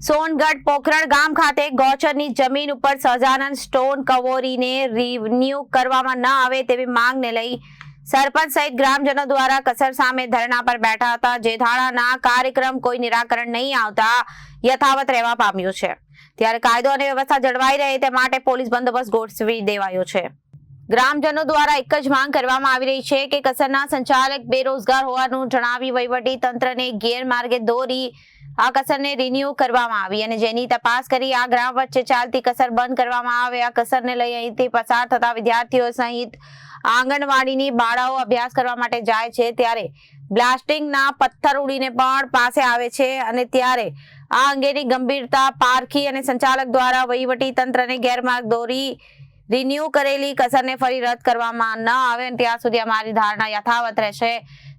સોનગઢ પોખરણ ગામ ખાતે ગૌચરની જમીન ઉપર સહજાનંદ સ્ટોન કવોરીને રિન્યુ કરવામાં ન આવે તેવી માંગને લઈ સરપંચ સહિત ગ્રામજનો દ્વારા કસર સામે ધરણા પર બેઠા હતા. જે ધારણાના કાર્યક્રમ કોઈ નિરાકરણ નહીં આવતા યથાવત રહેવા પામ્યું છે. ત્યારે કાયદો અને વ્યવસ્થા જળવાઈ રહે તે માટે પોલીસ બંદોબસ્ત ગોઠવી દેવાયો છે. ગ્રામજનો દ્વારા એક જ માંગ કરવામાં આવી રહી છે કે કસરના સંચાલક બેરોજગાર હોવાનું જણાવી વહીવટી તંત્રને ગેરમાર્ગે દોરી આ કસરને રિન્યુ કરવામાં આવી અને જેની તપાસ કરી આ ગ્રામ વચ્ચે ચાલતી કસર બંધ કરવામાં આવે. આ કસરને લઈ અહીંથી પસાર થતા વિદ્યાર્થીઓ સહિત આંગણવાડીની બાળાઓ અભ્યાસ કરવા માટે જાય છે. ત્યારે બ્લાસ્ટિંગના પથ્થર ઉડીને પણ પાસે આવે છે અને ત્યારે આ અંગેની ગંભીરતા પારખી અને સંચાલક દ્વારા વહીવટી તંત્રને ગેરમાર્ગ દોરી રિન્યુ કરેલી કસરને ફરી રદ કરવામાં ન આવે ત્યાં સુધી અમારી ધારણા યથાવત રહેશે.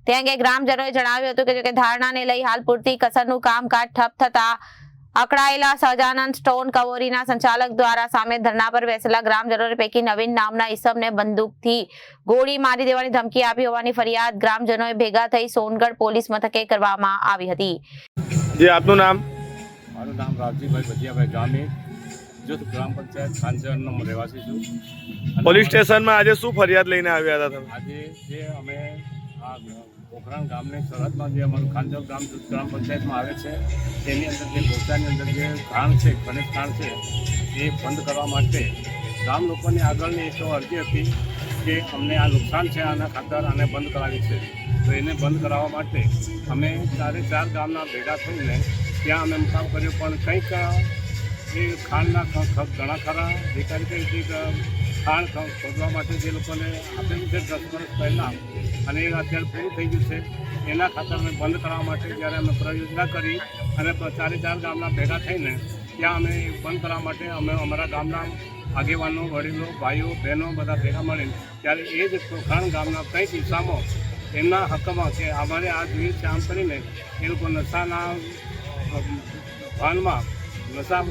તે અંગે ગ્રામજનોએ જણાવ્યું હતું કે જોકે ધારણાને લઈ હાલ પૂરતી કસરનું કામકાજ ઠપ થતા અકળાયેલા સહજાનંદ સ્ટોન કવોરીના સંચાલક દ્વારા સામે ધરણા પર બેસેલા ગ્રામજનો પૈકી નવીન નામના ઈસમને બંદૂકથી ગોળી મારી દેવાની ધમકી આપી હોવાની ફરિયાદ ગ્રામજનોએ ભેગા થઈ સોનગઢ પોલીસ મથકે કરવામાં આવી હતી. જે આપનું નામ? મારું નામ રાવજીભાઈ ભજીયાભાઈ ગામી જૂથ ગ્રામ પંચાયત ખાંચરનો રહેવાસી છું. પોલીસ સ્ટેશનમાં આજે શું ફરિયાદ લઈને આવ્યા હતા તમે? આજે જે અમે આ પોખરણ ગામની સરહદમાં જે અમારું ખાંચર ગામ ગ્રામ પંચાયતમાં આવે છે, તેની અંદર જે ગોચાની અંદર જે ખાણ છે, ખનિજ ખાણ છે, એ બંધ કરવા માટે ગામ લોકોની આગળની એક અરજી હતી કે અમને આ નુકસાન છે, આના ખાતર આને બંધ કરાવી છે. તો એને બંધ કરાવવા માટે અમે ચારે ચાર ગામના ભેગા થઈને ત્યાં અમે મુકામ કર્યો, પણ કંઈક એ ખાંડના ઘણા ખરા અધિકારી કંઈક ખાંડ શોધવા માટે જે લોકોને આપેલું છે દસ વર્ષ પહેલાં અને એ અત્યારે પૂરું થઈ ગયું છે. એના ખાતર અમે બંધ કરવા માટે જ્યારે અમે પ્રયોજના કરી અને ચારે ચાર ગામના ભેગા થઈને ત્યાં અમે બંધ કરવા માટે અમે અમારા ગામના આગેવાનો, વડીલો, ભાઈઓ, બહેનો બધા ભેગા મળીને ત્યારે એ જ ખાણ ગામના કંઈક હિસ્સામાં એમના હકમાં કે અમારે આ જોઈએ છે આમ કરીને એ લોકો નશાના ભાનમાં નશા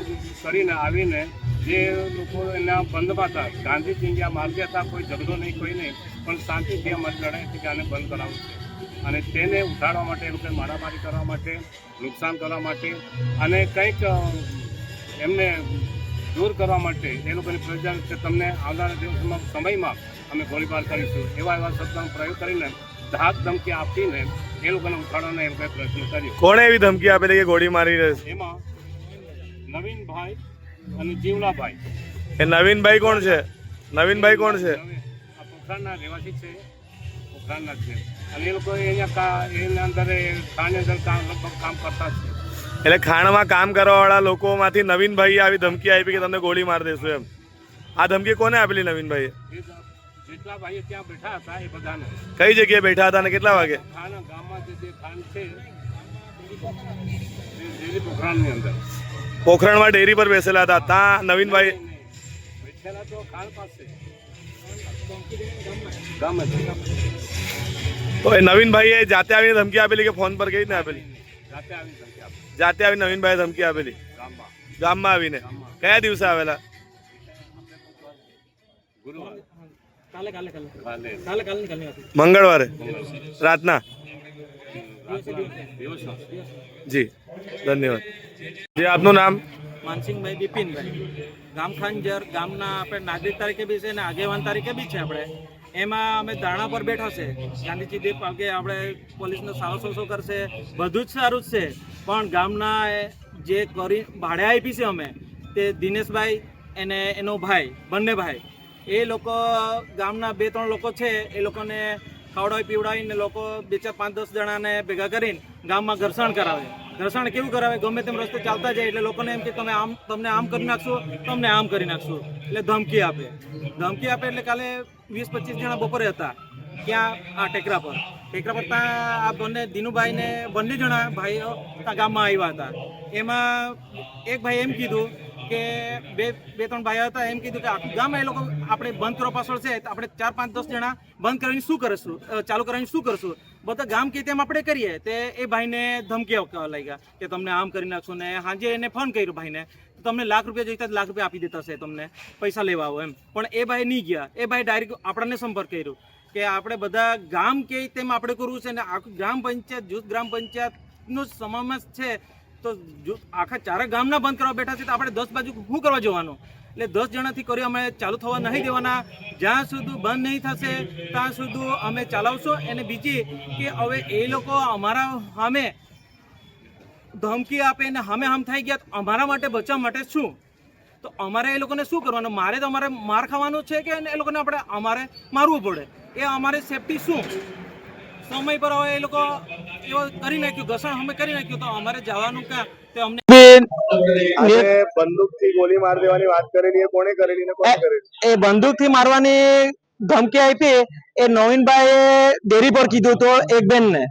કરીને આવીને જે લોકો એના બંધમાં હતા. ગાંધીજી ચિંગ્યા માર્ગે હતા કોઈ ઝઘડો નહીં કોઈ નહીં પણ શાંતિથી અમારી લડાઈ હતી કે આને બંધ કરાવવું છે. અને તેને ઉઠાડવા માટે એ લોકોએ મારામારી કરવા માટે નુકસાન કરવા માટે અને કંઈક એમને દૂર કરવા માટે એ લોકોની પ્રયોજન છે તમને આવનારા દિવસમાં સમયમાં અમે ગોળીબાર કરીશું. એવા એવા શબ્દનો પ્રયોગ કરીને ધાક ધમકી આપીને એ લોકોને ઉઠાડવાનો એ લોકોએ પ્રયત્ન કર્યો. કોણે એવી ધમકી આપેલી કે ગોળી મારી એમાં નવીનભાઈ અને જીવલાભાઈ. એ નવીનભાઈ કોણ છે? નવીનભાઈ કોણ છે? પોખરાણના રહેવાસી છે. પોખરાના છે. અને એ લોકો અહીંયા એના અંદર ખાણની અંદર કામ લગભગ કામ કરતા છે. એટલે ખાણમાં કામ કરવાવાળા લોકોમાંથી નવીનભાઈએ આવી ધમકી આપી કે તમને ગોળી મારી દેશું એમ. આ ધમકી કોને આપેલી નવીનભાઈએ? જેટલા ભાઈઓ ત્યાં બેઠા હતા એ બધાને. કઈ જગ્યાએ બેઠા હતા અને કેટલા વાગે? ખાણ ગામમાં જે ખાણ છે અંદર. પોખરણમાં ડેરી પર બેસેલા હતા. ત્યાં નવીનભાઈ તો એ નવીનભાઈએ જાતે આવીને ધમકી આપેલી કે ફોન પર કઈ ને આપેલી? જાતે આવી નવીનભાઈએ ધમકી આપેલી. ગામમાં ગામમાં આવીને. કયા દિવસે આવેલા? ગુરુવાર. કાલે કાલે કાલે. કાલે. કાલે કાલે નીકળની હતી. મંગળવારે. રાતના. જી, ધન્યવાદ. જે, આપનું નામ? માનસિંહભાઈ બિપિનભાઈ. ગામ ખાંજર, ગામના આપણે નાગરિક તરીકે બી છે અને આગેવાન તરીકે બી છે આપણે. એમાં અમે ધારણા પર બેઠા છે. ગાંધીજી દે પાકે આપણે પોલીસનો સારો સોસો કરશે. બધું જ સારું જ છે. પણ ગામના જે કરી ભાડે આપી છે અમે, તે દિનેશભાઈ અને એનો ભાઈ, બંને ભાઈ. એ લોકો ગામના બે ત્રણ લોકો છે. એ લોકોને ખવડાવી, પીવડાવીને લોકો બે ચાર પાંચ દસ જણાને ભેગા કરીને ગામમાં ઘર્ષણ કરાવે. ઘર્ષણ કેવું કરાવે? ગમે તેમ રસ્તે ચાલતા જાય એટલે લોકોને એમ કે તમે આમ, તમને આમ કરી નાખશો, તમને આમ કરી નાખશો. એટલે ધમકી આપે. ધમકી આપે એટલે કાલે વીસ પચીસ જણા બપોરે હતા. ક્યાં આ ટેકરા પર. ટેકરા પર ત્યાં આ બંને, દિનુભાઈ ને બંને જણા ભાઈઓ ત્યાં ગામમાં આવ્યા હતા. એમાં એક ભાઈ એમ કીધું કે બે બે ત્રણ ભાઈઓ હતા, એમ કીધું કે આખું ગામ એ લોકો આપણે બંધ કરવા પાછળ છે આપણે ચાર પાંચ દસ જણા બંધ કરીને શું કરીશું? ચાલુ કરવાની શું કરશું? બધા ગામ કે તેમ આપણે કરીએ. તે એ ભાઈને ધમકી આપવા લાગ્યા કે તમને આમ કરી નાખશું ને સાંજે એને ફોન કર્યો ભાઈને. તમને લાખ રૂપિયા જોઈતા લાખ રૂપિયા આપી દેતા છે તમને. પૈસા લેવા આવો એમ. પણ એ ભાઈ નહીં ગયા. એ ભાઈ ડાયરેક્ટ આપણને સંપર્ક કર્યો કે આપણે બધા ગામ કે તેમ આપણે કરવું છે ને, આખું ગ્રામ પંચાયત, જૂથ ગ્રામ પંચાયતનો સમાવેશ છે. તો જો આખા ચારે ગામના બંધ કરવા બેઠા છે તો આપણે દસ બાજુ શું કરવા જવાનું? એટલે દસ જણાથી કરી અમે ચાલુ થવા નહીં દેવાના. જ્યાં સુધી બંધ નહીં થશે, ત્યાં સુધી અમે ચલાવશું. અને બીજી કે હવે એ લોકો અમારા સામે ધમકી આપે ને સામે હમ થઈ ગયા અમારા માટે બચવા માટે શું? તો અમારે એ લોકોને શું કરવાનું? મારે તો અમારે માર ખાવાનું છે કે એ લોકોને આપણે અમારે મારવું પડે? એ અમારે સેફટી શું? સમય પર હવે એ લોકો કરી નાખ્યું ઘસણ અમે કરી નાખ્યું તો અમારે જવાનું ક્યાં? તે અમને બંદૂકથી ગોળી માર દેવાની વાત કરેલી એ કોણે કરેલી ને કોને કરેલી? એ બંદૂકથી મારવાની ધમકી આપી એ નવીનભાઈ ડેરી પર કીધું તો એક બેન ને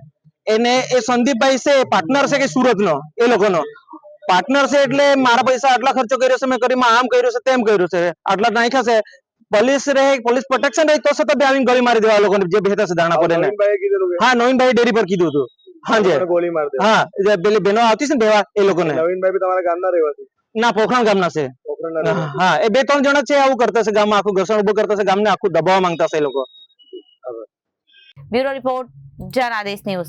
એને એ સંદીપભાઈ છે પાર્ટનર છે કે સુરત નો એ લોકોનો. પાર્ટનર છે એટલે મારા પૈસા આટલા ખર્ચો કર્યો છે મેં કરી આમ કર્યું છે તેમ કર્યું છે. આટલા નાખ્યા છે. પોલીસ રહે પોલીસ પ્રોટેક્શન રહે તો છતાં બી આવીને ગળી મારી દેવા લોકો લોકોને જે બેઠા છે દાણા પર એને. હા નવીનભાઈ ડેરી પર કીધું હતું. હાંજે. જી ગોળી માર દે હા પેલી બહેનો આવતી છે ને દેવા એ લોકોને. નવીનભાઈ બી તમારા ગામના રહેવાસી. ના પોખરણ ગામના છે. હા એ બે ત્રણ જણા છે આવું કરતા છે ગામમાં આખું ઘર્ષણ ઉભું કરતા છે ગામને આખું દબાવવા માંગતા છે એ લોકો. Bureau report Janadesh news.